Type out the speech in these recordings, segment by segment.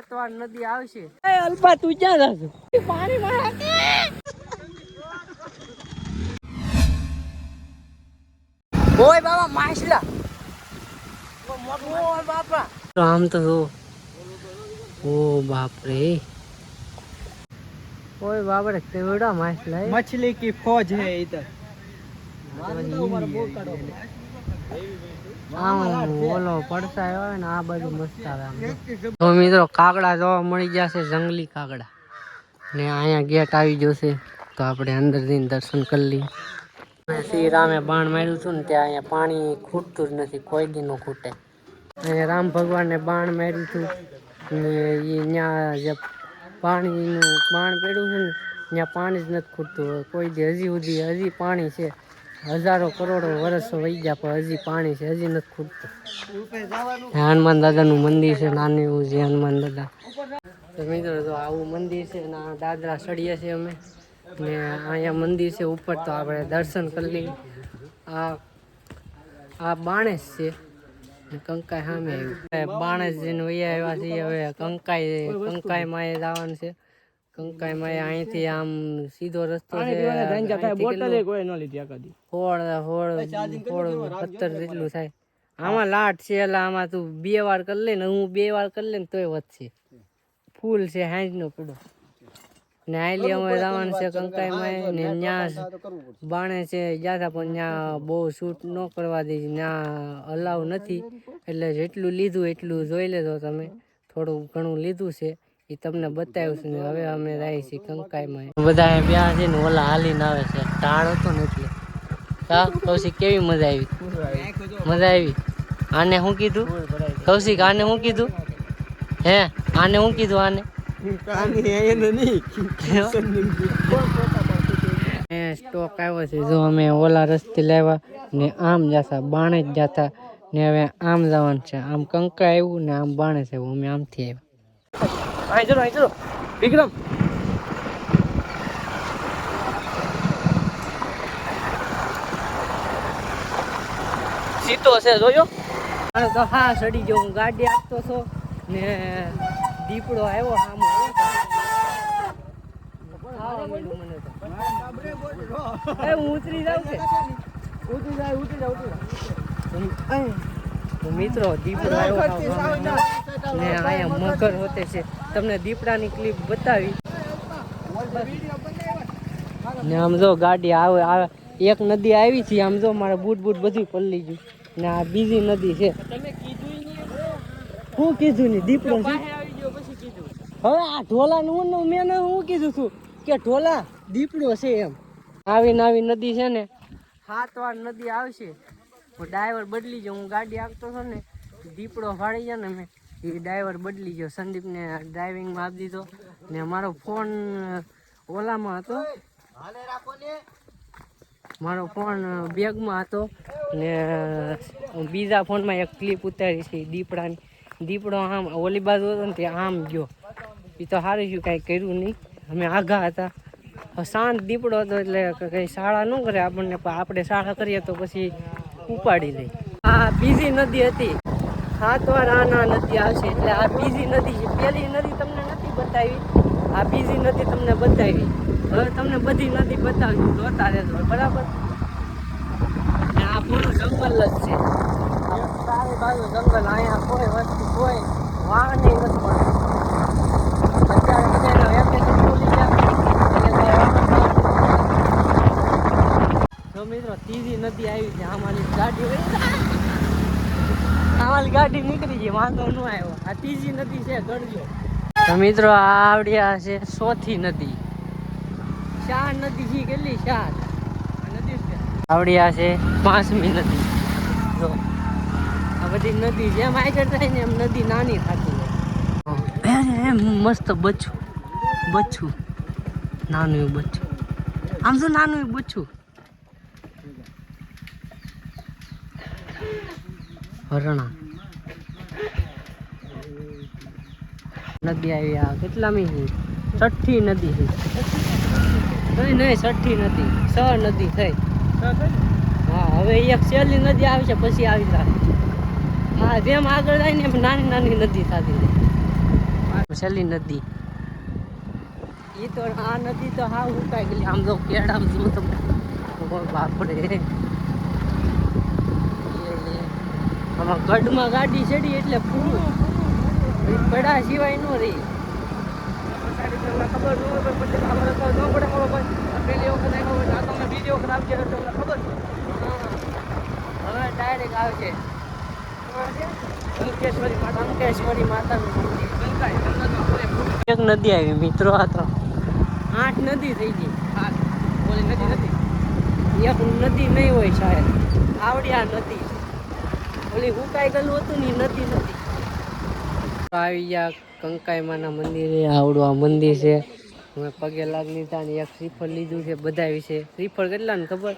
સાતવાર નદી આવશે. અલ્પા તું ક્યાં પાણી આમ તો જો. ઓ બાપ ઓય બાપ કેવડા માછલા મછલી કી ફોજ હે ઇધર ઓલો પડતા હોય ને આ બાજુ મસ્ત આવે તો. મિત્રો કાગડા જોવા મળી જશે જંગલી કાગડા. ને અહીંયા ગેટ આવી જશે તો આપણે અંદર જઈને દર્શન કરી લઈએ. શ્રી રામે બાણ માર્યું હતું ને ત્યાં અહીંયા પાણી ખૂટતું જ નથી કોઈ દી નું ખૂટે. અહીંયા રામ ભગવાનને બાણ માર્યું હતું. ને એ ત્યાં જે પાણીનું બાણ પડ્યું છે ને ત્યાં પાણી જ નથી ખૂટતું. કોઈ દી હજી સુધી હજી પાણી છે. હજારો કરોડો વર્ષો વહી ગયા પણ હજી પાણી છે હજી નથી ખૂટતું. હનુમાન દાદાનું મંદિર છે નાનું એવું છે હનુમાન દાદા. તો મિત્રો તો આવું મંદિર છે ને આ દાદરા ચડીએ છીએ અમે ને અહીંયા મંદિર છે ઉપર તો આપણે દર્શન કરી લઈએ. આ આ બાણેશ છે કંકાઈ સામે આવ્યું. બાણેશ વૈયા આવ્યા છીએ હવે કંકાઈ કંકાઈ માં જવાનું છે. કંકાઈ કંકાઈમાં અહીંથી આમ સીધો રસ્તો છે બોટલ એક હોય ન લીધી કદી. હોળ હોળ હોળ પથ્થર જેટલું થાય. આમાં લાટ છે એલા આમાં તું બે વાર કરી લે ને હું બે વાર કરી લે ને તોય વધશે. ફૂલ છે હાંજ નો પીડો ને આઈલી અમે રાવણ છે કંકાઈ માય ને ત્યાં બાણે છે ગયા પણ ત્યાં બહુ શૂટ ન કરવા દે ત્યાં અલાવ નથી. એટલે જેટલું લીધું એટલું જોઈ લેજો તમે. થોડું ઘણું લીધું છે. એ તમને બતાવ્યું છે ને હવે અમે રહી છીએ કંકાઈમાં. બધા બ્યા છે ને ઓલા હાલીને આવે છે. ટાણ હતો ને એટલે. હા કૌશિક કેવી મજા આવી? મજા આવી? આને શું કીધું? કૌશિક આને શું કીધું? હે આને શું કીધું આને? એ સ્ટોક આવ્યો છે. જો અમે ઓલા રસ્તે લાવ્યા ને આમ જતા બાણે જ જતા ને હવે આમ જવાનું છે. આમ કંકા આવ્યું ને આમ બાણે છે. અમે આમથી આવ્યા. અહીં ચલો અહીં ચલો. વિક્રમ. સીતો છે જોયો? તો હા સડી ગયો. હું ગાડી આપતો છો ને દીપડો આવ્યો એ હું ઉતરી જાઉં છે? ઉતરી જાય ઉતરી જાય ઉતરી જાય. મિત્રો દીપડો આવ્યો ને અહીંયા મગર હોતે છે. તમને દીપડાની ક્લિપ બતાવી. ને આમ જો ગાડી આવે આવે. એક નદી આવી છે, આમ જો મારે બૂટ બૂટ બધું પલળી ગયું. ને આ બીજી નદી છે. શું કીધું ને દીપડો છે. હવે આ ઢોલા નું મેં હું કીધું છું કે ઢોલા દીપડો છે એમ. આવી નાવી નદી છે ને સાત વાર નદી આવશે. હું ડ્રાઈવર બદલી જાઉં, હું ગાડી આપતો હતો ને, દીપડો ફાડી જાય ને મેં. એ ડ્રાઈવર બદલી ગયો. સંદીપને ડ્રાઇવિંગમાં આપી દીધો. ને મારો ફોન ઓલામાં હતો. મારો ફોન બેગમાં હતો. ને બીજા ફોનમાં એક ક્લિપ ઉતારી છે, દીપડાની. દીપડો આમ ઓલી બાજુ હતો ને તે આમ ગયો. એ તો સારું થયું કાંઈ કર્યું નહીં. અમે આઘા હતા. શાંત દીપડો હતો એટલે કંઈ શાળા ન કરે આપણને. પણ આપણે શાળા કરીએ તો પછી ઉપાડી લઈ આ બીજી નદી હતી. સાત વાર આના નદી આવશે એટલે આ બીજી નદી છે પેલી નદી તમને નથી બતાવી, આ બીજી નદી તમને બતાવી. હવે તમને બધી નદી બતાવી. જોતા રહેજો. બરાબર? આ પૂરું જંગલ જ છે. ચારે બાજુ જંગલ. અહીંયા કોઈ વસ્તુ, કોઈ વાહન નથી ત્રીજી નદી આવી છે. આમાંની ગાડી વહી ગાડી નીકળી ગઈ, વાંધો ન આવ્યો. આ ત્રીજી નદી છે ગણજો તો મિત્રો, આ આવડ્યા છે ચોથી નદી. ચાર નદી છે, કેટલી? ચાર. આવડ્યા છે પાંચમી નદી. જો. આ બધી નદી જેમ આગળ થાય ને એમ નદી નાની થતી એમ મસ્ત બચ્છું. બચ્છું. નાનું બચ્છું. આમ શું નાનું એવું હરણા. નદી આવી આ કેટલામી છે છઠ્ઠી નદી છે નહીં નહીં છઠ્ઠી નદી. છ નદી થઈ. હા, હવે એક છેલ્લી નદી આવી છે, પછી આવી જાય હા, જેમ આગળ જાય ને એમ નાની નાની નદી થતી જાય છેલ્લી નદી. એ તો આ નદી તો હા ઉકાઈ ગયેલી આમ તો કેળામ શું તમે બાપડે એ, એ. આમાં ગઢમાં ગાડી ચડી એટલે પૂરું. પડા સિવાય ન રહી. ખબર ન હોય પછી તો ન પડે મારો ભાઈ વખત આવ્યો હોય આ તમે બીજી વખત આવશે તો તમને ખબર હવે ડાયરેક્ટ આવશે અંકેશ્વરી માતા અંકેશ્વરી માતાનું મંદિર. એક નદી આવી મિત્રો આ તો આઠ નદી થઈ ગઈ. ઓલી નદી નથી. એક નદી નહીં હોય શાયદ આવડી આ નદી. ઓલી હુકાઈ ગયેલું હતું ને ઈ નથી આવી ગયા મંદિરે, આવડું મંદિર છે. અમે પગે લાગ લીધા એક શ્રીફળ લીધું છે બધા વિશે. શ્રીફળ કેટલા ખબર?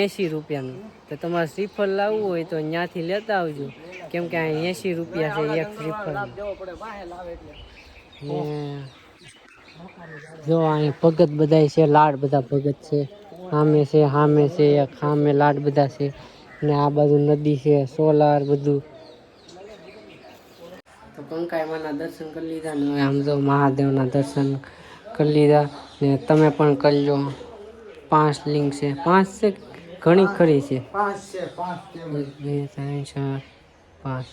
એંશી રૂપિયાનું. તો તમારે શ્રીફળ લાવવું હોય તો ત્યાંથી લેતા આવજો. કેમ કે અહીં એંશી રૂપિયા છે એક શ્રીફળ જો અહીં ભગત બધા છે, લાડ બધા ભગત છે. સામે છે સામે છે, એક સામે લાડ બધા છે. ને આ બાજુ નદી છે સોલાર બધું. તો કંકાઈ માના દર્શન કરી લીધા ને આમ તો મહાદેવના દર્શન કરી લીધા ને તમે પણ કરી લો પાંચ લિંગ છે. પાંચ છે ઘણી ખરી છે? બે ત્રણ ચાર પાંચ.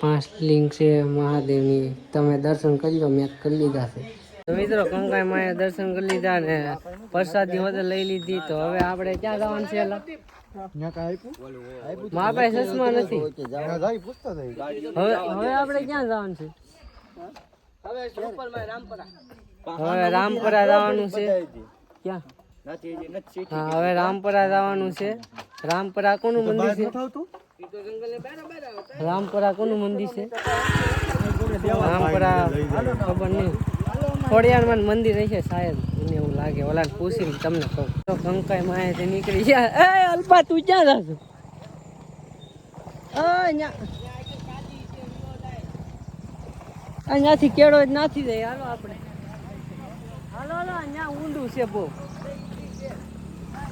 પાંચ લિંગ છે મહાદેવની. તમે દર્શન કરી લો મેં કરી લીધા છે. મિત્રો કંકાઈ માએ દર્શન કરી લીધા ને પ્રસાદી વધે લઈ લીધી. તો હવે આપણે ક્યાં જવાનું છે મારા પાસે ચશ્મા નથી. હવે હવે આપણે ક્યાં જવાનું છે? હવે રામપરા. જવાનું છે. ક્યાં? હા હવે રામપરા જવાનું છે. રામપરા કોનું મંદિર છે? રામપરા કોનું મંદિર છે? રામપરા ખબર નહીં. ખોડિયારમાં મંદિર હશે શાયદ મને એવું લાગે. ઓલા પૂછીને તમને કહું. તો કંકાઈ માહિતી નીકળી ગયા. એ, અલ્પા, તું ક્યાં જાશો? અહીંયાથી કેળો જ નાથી જાય હાલો આપણે. હાલો હાલો અહીંયા ઊંડું છે બહુ.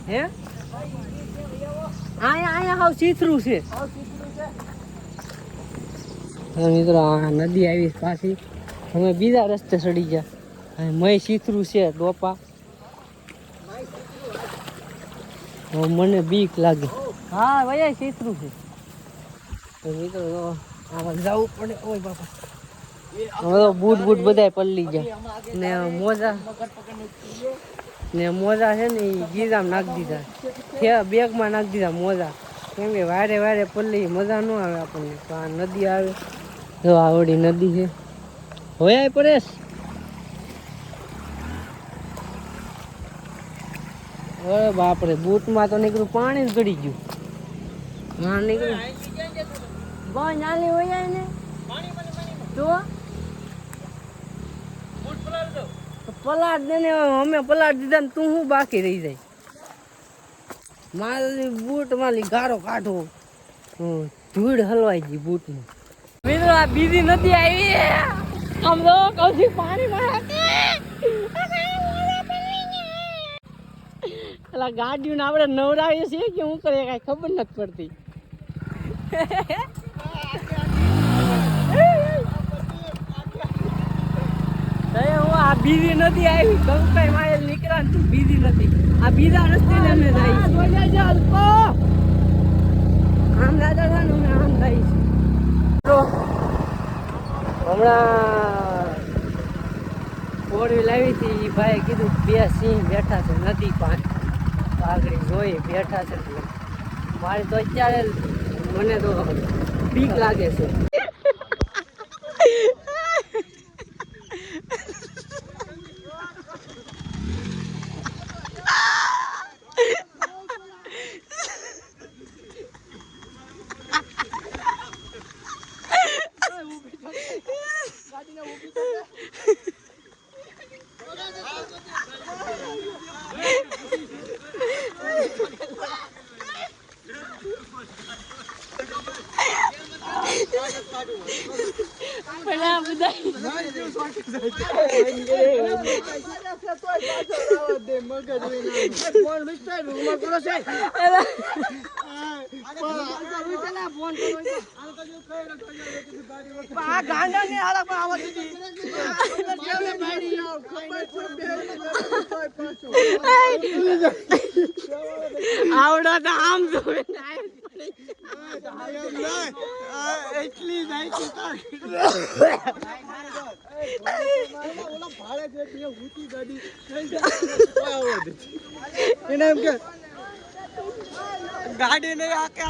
હે? અહીંયા અહીંયા હાવ સીથરું છે. મિત્રો, આ નદી આવી પાછી. અમે બીજા રસ્તે ચડી ગયા. મય સીથરું છે ડોપા. મને બીક લાગે. હા ભાઈ સીથરું છે. તો મિત્રો આમાં જવું પડે. ઓય બાપા. હવે તો બૂટ બૂટ બધાય પલળી ગયા. ને મોજા. ને મોજા છે ને એ ગીરામાં નાખી દીધા. છે બેગમાં નાખી દીધા મોજા. કેમ કે વારે વારે પલ્લી મજા ન આવે આપણને. તો આ નદી આવે. જો આવડી નદી છે. હોય પરેશ અરે બાપરે બૂટમાં તો નીકળ્યું, પાણી ગળી ગયું. હા નીકળ્યું. બસ નાલી હોય ને. જો. પલાટ દે ને અમે પલાટ દીધા ને તું શું બાકી રહી જાય? મારી બૂટ, માલી ગારો કાઢો. ધૂળ હલવાઈ ગઈ બૂટમાં મિત્રો, આ બીજી નદી આવી આમ તો કૌશિક પાણી પેલા ગાડીઓને આપણે નવરાવીએ છીએ કે હું કરીએ કાંઈ ખબર નથી પડતી હું આ બીજી નથી આવી કંકાઈ માયલ નીકળ્યા ને તું બીજી નથી આ બીજા રસ્તે ને અમે છે આમ દાદા ને અમે આમ છે હમણાં ફોર વ્હીલ હતી એ ભાઈ કીધું બે સિંહ બેઠા છે નદી પાસે આગળ જોઈ બેઠા છે. મારે તો અત્યારે મને તો બીક લાગે છે. બધા આ ગાંડા ને હાલા પણ આવડતી આવડો તો આમ જોવે એને એમ કે ગાડી નહીં આકે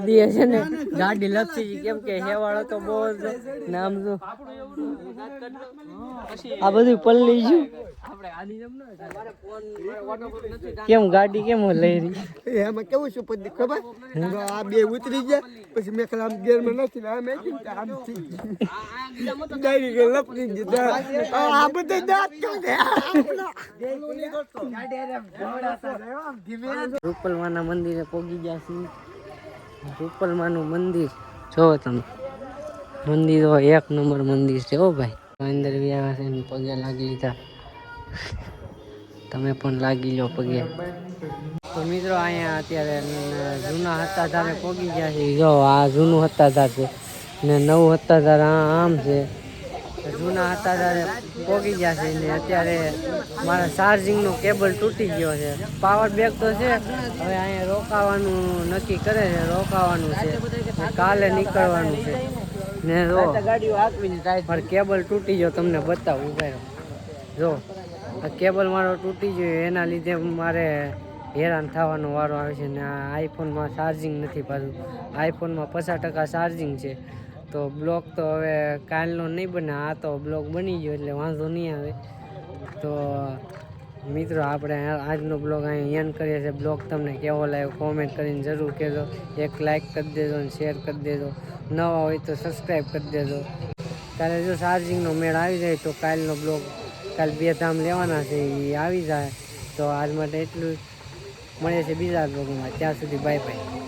નદી છે ને ગાડી લપસી ગઈ કેમ કે હેવાળો તો બહુ જ નામ જો આ બધું પલ્લી ગયું કેમ ગાડી કેમ લઈ રહી? એમાં કેવું છે પછી ખબર? આ બે ઉતરી ગયા પછી મેં ખાલી આમ ગેરમાં નથી ને આમ આમ ગયું. ડાયરી લપકી ગઈ આ બધા દાંત કાઢે. રૂપલવાના મંદિરે પોગી ગયા છીએ. રૂપલમાનું મંદિર. જોવો તમે, મંદિર તો એક નંબર મંદિર છે હો ભાઈ. અંદર વ્યાવા છે પગે લાગી લીધા. તમે પણ લાગી લો પગે. તો મિત્રો, અહીંયા અત્યારે જૂના હત્તાધારે પોગી ગયા છે જો, આ જૂનું હત્તાધાર છે ને નવું હત્તાધાર આમ છે. જૂના હત્તાધારે પોગી ગયા છે ને અત્યારે મારા ચાર્જિંગનો કેબલ તૂટી ગયો છે. પાવર બેગ તો છે, હવે અહીંયા રોકાવાનું નક્કી કરે છે, રોકાવાનું છે. કાલે નીકળવાનું છે. ને જો, મારો કેબલ તૂટી ગયો, તમને બતાવું ઊભા જો, આ કેબલ મારો તૂટી ગયો, એના લીધે મારે હેરાન થવાનો વારો આવે છે ને આ આઈફોનમાં ચાર્જિંગ નથી પાછું. આઈફોનમાં પચાસ ટકા ચાર્જિંગ છે. તો બ્લોક તો હવે કાલનો નહીં બને, આ તો બ્લોક બની ગયો એટલે વાંધો નહીં આવે. તો મિત્રો, આપણે આજનો બ્લોગ અહીં એન્ડ કરીએ છીએ. બ્લોગ તમને કેવો લાગ્યો કોમેન્ટ કરીને જરૂર કહેજો. એક લાઇક કરી દેજો અને શેર કરી દેજો. નવા હોય તો સબસ્ક્રાઈબ કરી દેજો. કાલે જો ચાર્જિંગનો મેળ આવી જાય તો કાલનો બ્લોગ કાલ બે ધામ લેવાના છે એ આવી જાય. તો આજ માટે એટલું મળે છે બીજા બ્લોગમાં. ત્યાં સુધી બાય બાય